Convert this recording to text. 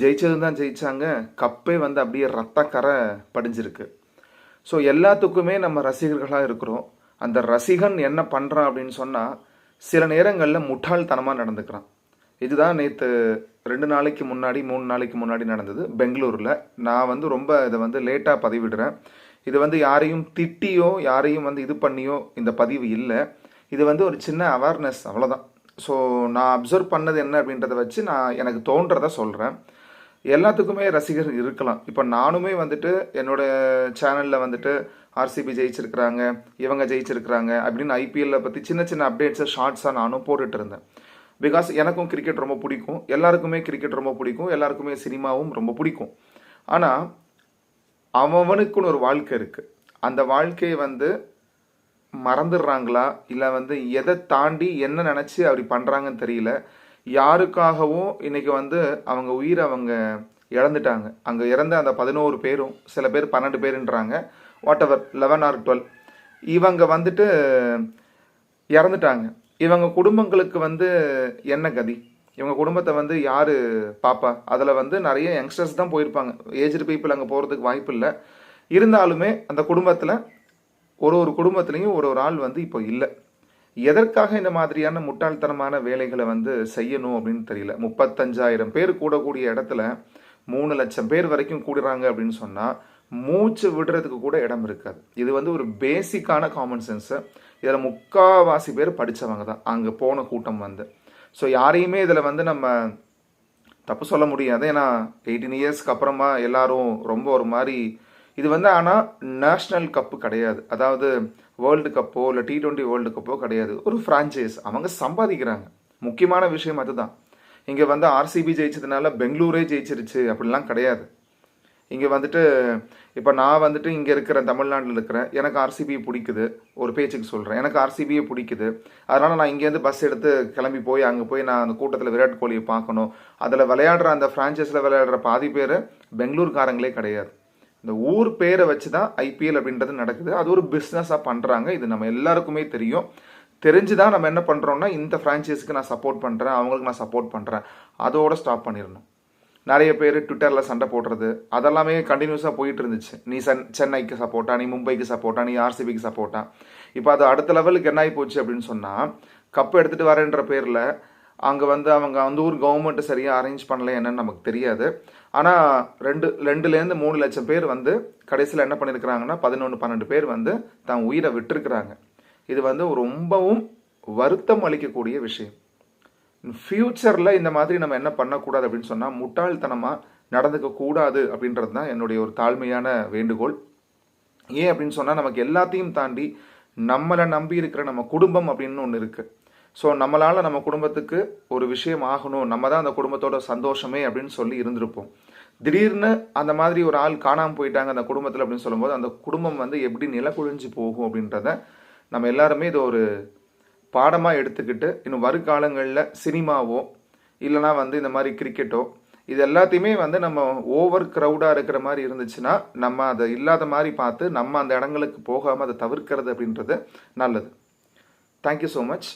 ஜெயிச்சது தான் ஜெயிச்சாங்க. கப்பே வந்து அப்படியே ரத்தக்கரை கரை படிஞ்சிருக்கு. ஸோ எல்லாத்துக்குமே நம்ம ரசிகர்களாக இருக்கிறோம். அந்த ரசிகன் என்ன பண்ணுறான் அப்படின்னு சொன்னால் சில நேரங்களில் முட்டாள்தனமாக நடந்துக்கிறான். இதுதான் நேற்று ரெண்டு நாளைக்கு முன்னாடி மூணு நாளைக்கு முன்னாடி நடந்தது. பெங்களூரில். நான் வந்து ரொம்ப இதை வந்து லேட்டாக பதிவிடுறேன். இது வந்து யாரையும் திட்டியோ யாரையும் வந்து இது பண்ணியோ இந்த பதிவு இல்லை. இது வந்து ஒரு சின்ன அவேர்னஸ் அவ்வளோதான் ஸோ நான் அப்சர்வ் பண்ணது என்ன அப்படின்றத வச்சு நான் எனக்கு தோன்றதை சொல்கிறேன் எல்லாத்துக்குமே ரசிகர் இருக்கலாம். இப்போ நானுமே வந்துட்டு என்னோட சேனலில் வந்துட்டு ஆர்சிபி ஜெயிச்சிருக்கிறாங்க இவங்க ஜெயிச்சிருக்கிறாங்க அப்படின்னு ஐபிஎல்ல பற்றி சின்ன சின்ன அப்டேட்ஸை ஷார்ட்ஸாக நானும் போட்டுட்டு இருந்தேன். பிகாஸ் எனக்கும் கிரிக்கெட் ரொம்ப பிடிக்கும். எல்லாருக்குமே கிரிக்கெட் ரொம்ப பிடிக்கும். எல்லாருக்குமே சினிமாவும் ரொம்ப பிடிக்கும். ஆனால் அவனுக்குன்னு ஒரு வாழ்க்கை இருக்குது அந்த வாழ்க்கையை வந்து மறந்துடுறாங்களா? இல்லை வந்து எதை தாண்டி என்ன நினச்சி அப்படி பண்ணுறாங்கன்னு தெரியல. யாருக்காகவும் இன்றைக்கி வந்து அவங்க உயிரை அவங்க இழந்துட்டாங்க. அங்கே இறந்த அந்த பதினோரு பேரும் சில பேர் பன்னெண்டு பேருன்றாங்க. Whatever eleven or twelve இவங்க வந்துட்டு இறந்துட்டாங்க. இவங்க குடும்பங்களுக்கு வந்து என்ன கதி? இவங்க குடும்பத்தை வந்து யார் பாப்பா? அதில் வந்து நிறைய யங்ஸ்டர்ஸ் தான் போயிருப்பாங்க. ஏஜ்டு பீப்புள் அங்கே போகிறதுக்கு வாய்ப்பு இல்லை. இருந்தாலுமே அந்த குடும்பத்தில் ஒரு ஒரு குடும்பத்துலேயும் ஒரு ஒரு ஆள் வந்து இப்போ இல்லை. எதற்காக இந்த மாதிரியான முட்டாள்தனமான வேலைகளை வந்து செய்யணும் அப்படின்னு தெரியல. முப்பத்தஞ்சாயிரம் பேர் கூடக்கூடிய இடத்துல மூணு லட்சம் பேர் வரைக்கும் கூடுறாங்க அப்படின்னு சொன்னால் மூச்சு விடுறதுக்கு கூட இடம் இருக்காது. இது வந்து ஒரு பேசிக்கான காமன் சென்ஸு இதில் முக்காவாசி பேர் படித்தவங்க தான். அங்கே போன கூட்டம் வந்து. ஸோ யாரையுமே இதில் வந்து நம்ம தப்பு சொல்ல முடியாது. ஏன்னா எயிட்டீன் இயர்ஸ்க்கு அப்புறமா எல்லாரும் ரொம்ப ஒரு மாதிரி இது வந்து ஆனால் நேஷ்னல் கப்பு கிடையாது. அதாவது வேர்ல்டு கப்போ இல்லை டி டுவெண்ட்டி வேர்ல்டு கப்போ கிடையாது. ஒரு ஃப்ரான்ச்சைஸ் அவங்க சம்பாதிக்கிறாங்க. முக்கியமான விஷயம் அதுதான். இங்கே வந்து ஆர்சிபி ஜெயிச்சதுனால பெங்களூரே ஜெயிச்சிருச்சு. அப்படிலாம் கிடையாது. இங்கே வந்துட்டு இப்போ நான் வந்துட்டு இங்கே இருக்கிற தமிழ்நாட்டில் இருக்கிறேன். எனக்கு ஆர்சிபியை பிடிக்குது. ஒரு பேச்சுக்கு சொல்கிறேன் எனக்கு ஆர்சிபியை பிடிக்குது. அதனால் நான் இங்கேருந்து பஸ் எடுத்து கிளம்பி போய் அங்கே போய் நான் அந்த கூட்டத்தில் விராட் கோலியை பார்க்கணும். அதில் விளையாடுற அந்த ஃப்ரான்ச்சைஸில் விளையாடுற பாதி பேர் பெங்களூர்காரங்களே கிடையாது. இந்த ஊர் பேரை வச்சு தான் ஐபிஎல் அப்படின்றது நடக்குது. அது ஒரு பிஸ்னஸாக பண்ணுறாங்க இது நம்ம எல்லாருக்குமே தெரியும். தெரிஞ்சு தான் நம்ம என்ன பண்ணுறோம்னா இந்த ஃப்ரான்ச்சைஸுக்கு நான் சப்போர்ட் பண்ணுறேன் அவங்களுக்கு நான் சப்போர்ட் பண்ணுறேன் அதோட ஸ்டாப் பண்ணிடணும். நிறைய பேர் ட்விட்டரில் சண்டை போடுறது. அதெல்லாமே கண்டினியூஸாக போயிட்டு இருந்துச்சு நீ சென் சென்னைக்கு சப்போர்ட்டா நீ மும்பைக்கு சப்போர்ட்டா நீ ஆர்சிபிக்கு சப்போர்ட்டா இப்போ அது அடுத்த லெவலுக்கு என்ன ஆகி போச்சு அப்படின்னு சொன்னால் கப் எடுத்துகிட்டு வரேன்ற பேரில் அங்கே வந்து அவங்க அந்த ஊர் கவர்மெண்ட்டு சரியாக அரேஞ்ச் பண்ணல என்னன்னு நமக்கு தெரியாது. ஆனால் ரெண்டு ரெண்டுலேருந்து மூணு லட்சம் பேர் வந்து கடைசியில் என்ன பண்ணியிருக்கிறாங்கன்னா பதினொன்று பன்னெண்டு பேர் வந்து தான் உயிரை விட்டுருக்குறாங்க. இது வந்து ரொம்பவும் வருத்தம் அளிக்கக்கூடிய விஷயம். ஃப்யூச்சரில் இந்த மாதிரி நம்ம என்ன பண்ணக்கூடாது அப்படின்னு சொன்னால் முட்டாள்தனமாக நடந்துக்க கூடாது அப்படின்றது தான் என்னுடைய ஒரு தாழ்மையான வேண்டுகோள். ஏன் அப்படின்னு சொன்னால் நமக்கு எல்லாத்தையும் தாண்டி நம்மளை நம்பி இருக்கிற நம்ம குடும்பம் அப்படின்னு ஒன்று இருக்குது ஸோ நம்மளால் நம்ம குடும்பத்துக்கு ஒரு விஷயம் ஆகணும். நம்ம தான் அந்த குடும்பத்தோட சந்தோஷமே அப்படின்னு சொல்லி இருந்திருப்போம். திடீர்னு அந்த மாதிரி ஒரு ஆள் காணாமல் போயிட்டாங்க அந்த குடும்பத்தில் அப்படின்னு சொல்லும்போது அந்த குடும்பம் வந்து எப்படி நிலக்குழிஞ்சு போகும் அப்படின்றத நம்ம எல்லாருமே இது ஒரு பாடமாக எடுத்துக்கிட்டு இன்னும் வருங்காலங்களில் சினிமாவோ இல்லைனா வந்து இந்த மாதிரி கிரிக்கெட்டோ இது எல்லாத்தையுமே வந்து நம்ம ஓவர் க்ரௌடாக இருக்கிற மாதிரி இருந்துச்சுன்னா நம்ம அதை இல்லாத மாதிரி பார்த்து நம்ம அந்த இடங்களுக்கு போகாமல் அதை தவிர்க்கிறது அப்படின்றது நல்லது. Thank you so much